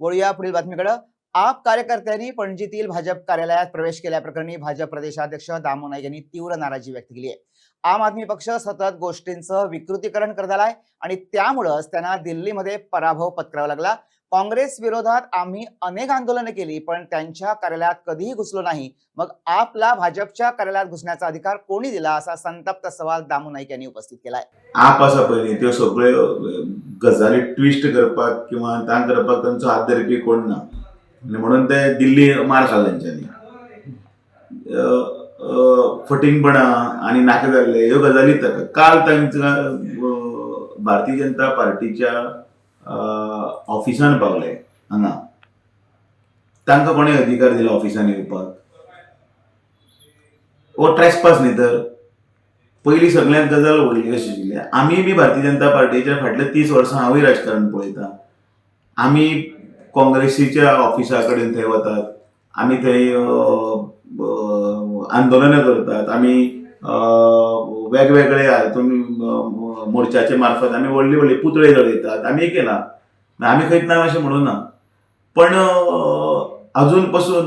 वळूया पुढील बातमीकडे. आप कार्यकर्त्यांनी पणजीतील भाजप कार्यालयात प्रवेश केल्याप्रकरणी भाजप प्रदेशाध्यक्ष दामो नाईक यांनी तीव्र नाराजी व्यक्त केली आहे. आम आदमी पक्ष सतत गोष्टींचं विकृतीकरण करत आलाय आणि त्यामुळंच त्यांना दिल्लीमध्ये पराभव पत्करावा लागला. काँग्रेस विरोधात आम्ही अनेक आंदोलनं केली पण त्यांच्या कार्यालयात कधीही घुसलो नाही. मग आपला भाजपच्या कार्यालयात घुसण्याचा अधिकार कोणी दिला असा संतप्त सवाल दामू नाईक यांनी उपस्थित केलाय. आप असा पळय त्यो सगळ्यो गजाली ट्विस्ट करपाक किंवा तांग करपाक तांचो हात धरपी कोण ना. आनी म्हणून ते दिल्ली मार खाल्ला तेंच्यांनी अ, आनी नाका जाल्ले ह्यो गजाली काल तांकां भारतीय जनता पार्टीच्या ऑफिसान पावले हांगा तांकां कोणें अधिकार दिलो ऑफिसान येवपाक हो ट्रेसपास न्ही तर. पयलीं सगळ्यांत गजाल व्हडली कशी आशिल्ली आमी बी भारतीय जनता पार्टीच्या फाटले तीस वर्सां हांवूय राजकारण पळयता. आमी काँग्रेसीच्या ऑफिसा कडेन थंय वतात आमी थंय आंदोलनां करतात. आमी वेगवेगळे तुम्ही मोर्चाचे मार्फत आमी व्हडली व्हडली पुतळे जळयतात आमी केला. आमी खंयच ना. अशें म्हणूना पण अजून पासून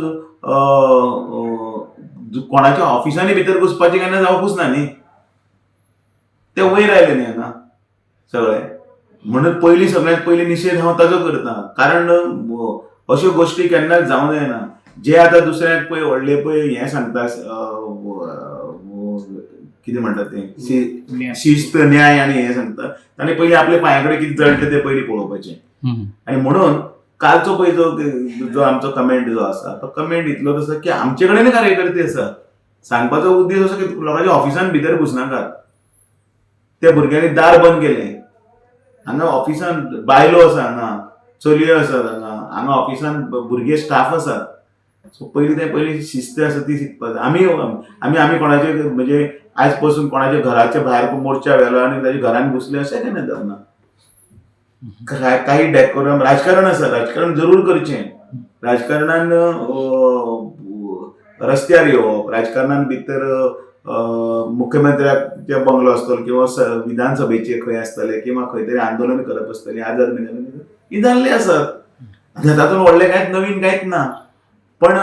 कोणाच्या ऑफिसांनी भितर घुसपाचें केन्ना जावपूच ना. न्ही ते वयर आयले न्ही हांगा सगळे. म्हणून पयलीं सगळ्यांत पयलीं निशेध हांव ताजो करता. कारण अश्यो गोश्टी केन्नाच जावं जायना जे आतां दुसऱ्याक पळय व्हडले पळय हें सांगता कितें म्हणटात तें? शिस्त न्याय आनी हें सांगता ताणें पयलीं आपले पांया कडेन कितें जळटा तें पयलीं पळोवपाचें आनी म्हणून कालचो पळय जो जो आमचो कमेंट जो आसा तो कमेंट इतलोच आसा की आमचे कडेन कार्यकर्ते आसा सांगपाचो उद्देश असो की लोकांच्या ऑफिसान भितर घुसनाकात त्या भुरग्यांनी दार बंद केले. हांगा ऑफिसान बायलो आसा हांगा चलयो आसात हांगा हांगा ऑफिसान भुरगे स्टाफ आसात सो पयलीं ते पहिली शिस्त आसा ती शिकपाक आमी आमी आमी कोणाचे म्हणजे आयज पसून कोणाच्या घराच्या भायर मोर्चा व्हेलो आनी ताच्या घरान घुसले अशें केन्ना जावना काय- काही डेकोरम राजकारण आसा राजकारण जरूर करचें. राजकारणान रस्त्यार येवप राजकारणान भितर अ, मुख्यमंत्र्याचे बंगलो आसतलो किंवा विधानसभेचे खंय आसतले किंवा खंय तरी आंदोलन करप आसतलें आझाद मैदान ही जाल्ली आसात तातूंत व्हडलें कांयच नवीन कांयच ना. पण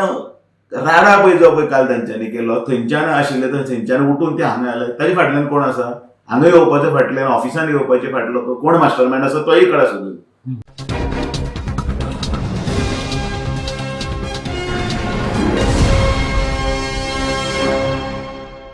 राडा पळय जो पळय काल तांच्यांनी केलो. थंयच्यान आशिल्ले तर थंयच्यान उठून ते हांगा आले. ताचे फाटल्यान कोण आसा हांगा येवपाचे फाटल्यान ऑफिसान येवपाचे फाटलो कोण मास्टर मायंड आसा तोय कळा सोदून